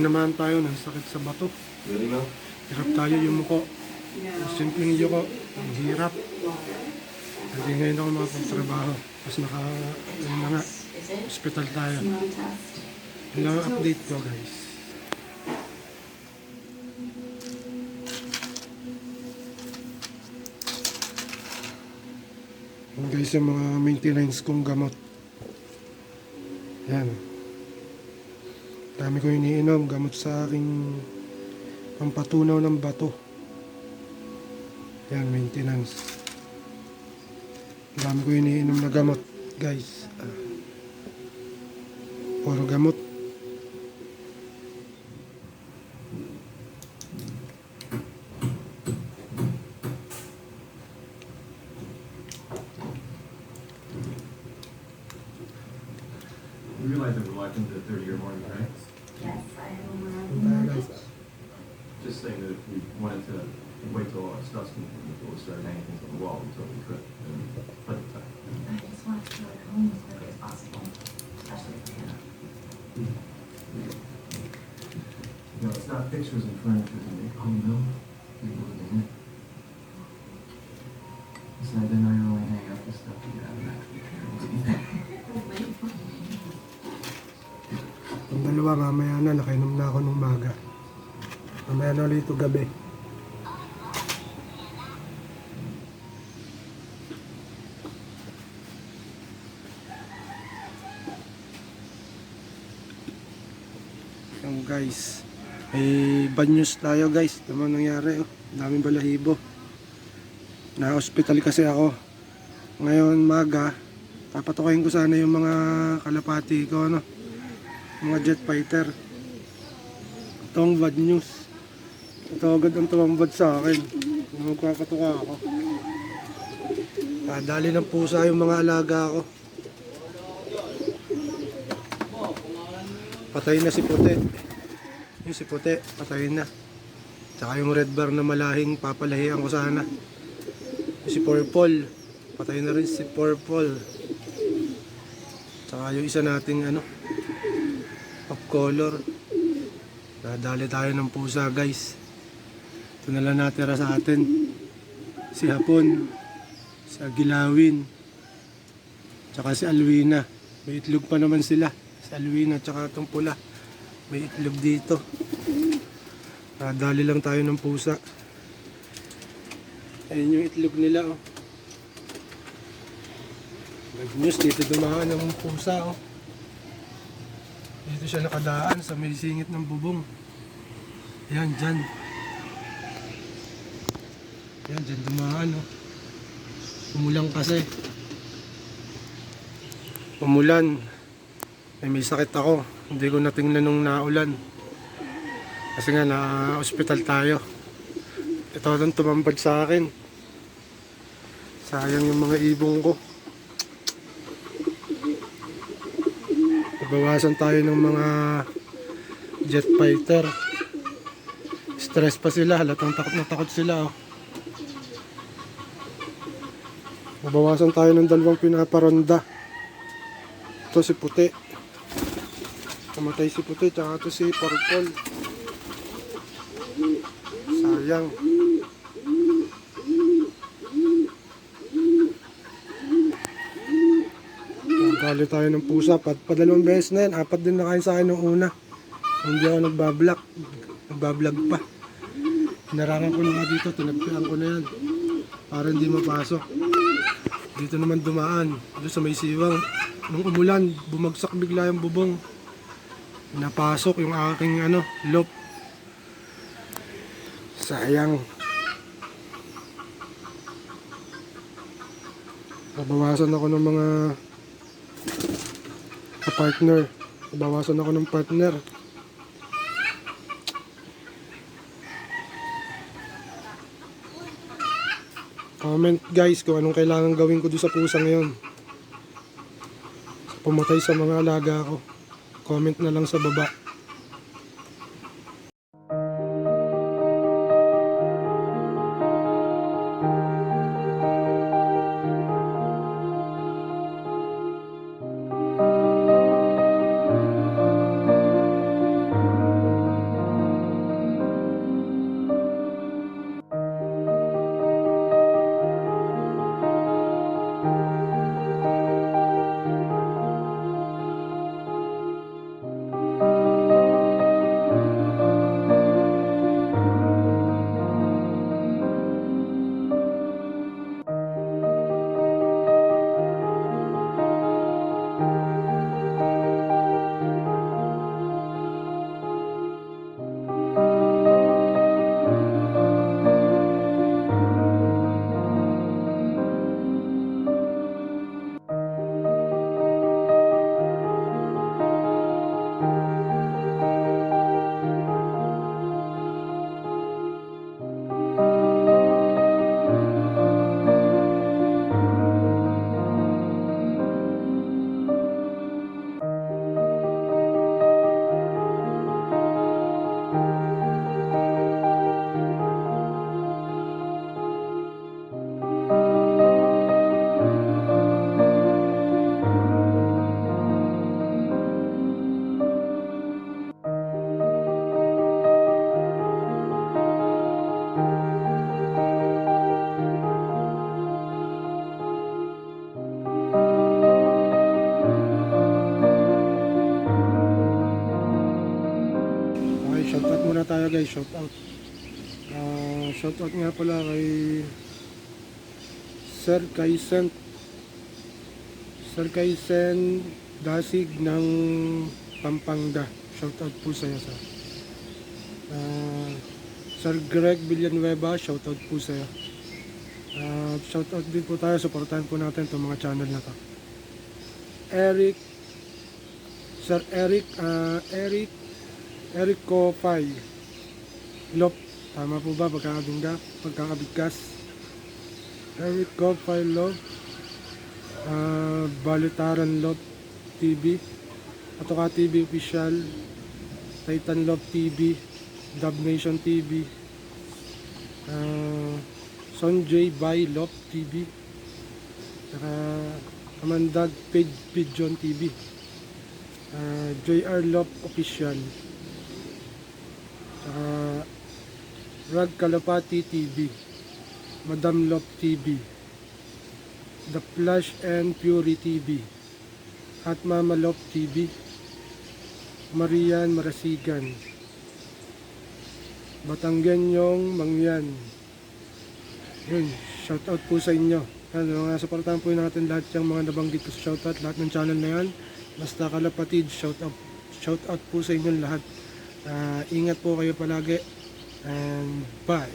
tinamaan tayo ng sakit sa bato. Hirap tayo yung muko. Simpleng iyo ko. Ang hirap. Hindi ngayon ako makapagtrabaho. Tapos naka, ano na nga, hospital tayo. Yun lang update ko guys. Yan guys yung mga maintenance kong gamot. Yan. Dami ko iniinom. Gamot sa aking pampatunaw ng bato. Yan, maintenance. Dami ko iniinom na gamot, guys. Ah. Puro gamot. You realize that we're locked into the third year morning, right? Yes, I am Tayo, aware. guys. Just saying that if we wanted to wait till all our stuff's complete before we started hanging things on the wall, until we totally could. And plenty of time. I just want to go home as quick as possible, especially for Hannah. You know, it's not pictures and furniture that make home built, people living in it. Yung dalawa mamaya na, nakainom na ako nung maga. Mamaya na ulit gabi. Yung guys, may bad news tayo guys. Ano nangyari oh. Daming balahibo. Na-hospital kasi ako. Ngayon maga, papatukayin ko sana yung mga kalapati ko, ano mga jet fighter. Ito ang bad news. Ito agad ang tumambad sa akin. Nung Magpapatuka ako. Nadali ng pusa yung mga alaga ko. Patay na si Puti. Yung si Puti, patay na. Tsaka yung red bar na malahing papalahian ko sana. Yung si Purple, patay na rin si Purple. Tsaka yung isa nating ano, color. Nadali tayo ng pusa guys. Ito na lang natira sa atin. Si Hapon. Si Agilawin. Tsaka si Alwina. May itlog pa naman sila. Si Alwina tsaka itong pula. May itlog dito. Nadali lang tayo ng pusa. Ayun yung itlog nila oh. Good news dito dumaan ng pusa oh. Dito siya nakadaan sa may singit ng bubong. Yan, dyan. Yan, dyan dumaan, oh. Umulan kasi. Umulan. May may sakit ako. Hindi ko natingnan nung naulan. Kasi nga, na-hospital tayo. Ito lang tumambad sa akin. Sayang yung mga ibong ko. Bawasan tayo ng mga jet fighter. Stress pa sila, halatang takot na takot sila. Oh. Bawasan tayo ng dalawang pinaparonda. Ito si Puti. Kamatay si Puti, tsaka ito si Purple. Sayang. Nagkali tayo ng pusa. Pat, padalawang beses na yan. Apat din na kain sa akin nung una. Hindi ako nagbablog. Nagbablog pa. Hinarangan ko na nga dito. Tinagpian ko na yan. Para hindi mapasok. Dito naman dumaan. Doon sa may siwang. Nung umulan, bumagsak bigla yung bubong. Napasok yung aking ano, lop. Sayang. Nabawasan ako ng mga ka-partner. Nabawasan ako ng partner. Comment guys kung anong kailangan gawin ko doon sa pusa ngayon. Pumatay sa mga alaga ko. Comment na lang sa baba. Guys, shout out. Ah, shout out nga pala kay Sir Kaisen Sir Kaisen Dasig ng Pampanga. Shout out po sa iyo, sir. Ah, Sir Greg Villanueva, shout out po sa iyo. Ah, shout out din po tayo, supportahan po natin itong mga channel na to. Eric Sir Eric ah, Eric Eric Kopay Lop tama po ba? Pagkakabingga pagkakabigkas. Eric Kopay Lop. Ah, Balitaran Lop TV Atoka TV Official. Titan Love TV Dub Nation TV ah, Sonjay Bay Love TV saka Amandad Page Pigeon TV uh, JR Love Official. Saka Rag Kalapati TV Madam Love TV The Flash and Fury TV at Mama Love TV Marian Marasigan Batanggenyong Mangyan yun, shout out po sa inyo ano, mga supportahan po natin lahat yung mga nabanggit ko sa shoutout, lahat ng channel na yan. Basta kalapatid, shout out, shout out po sa inyo lahat. Ah, ingat po kayo palagi. and bye.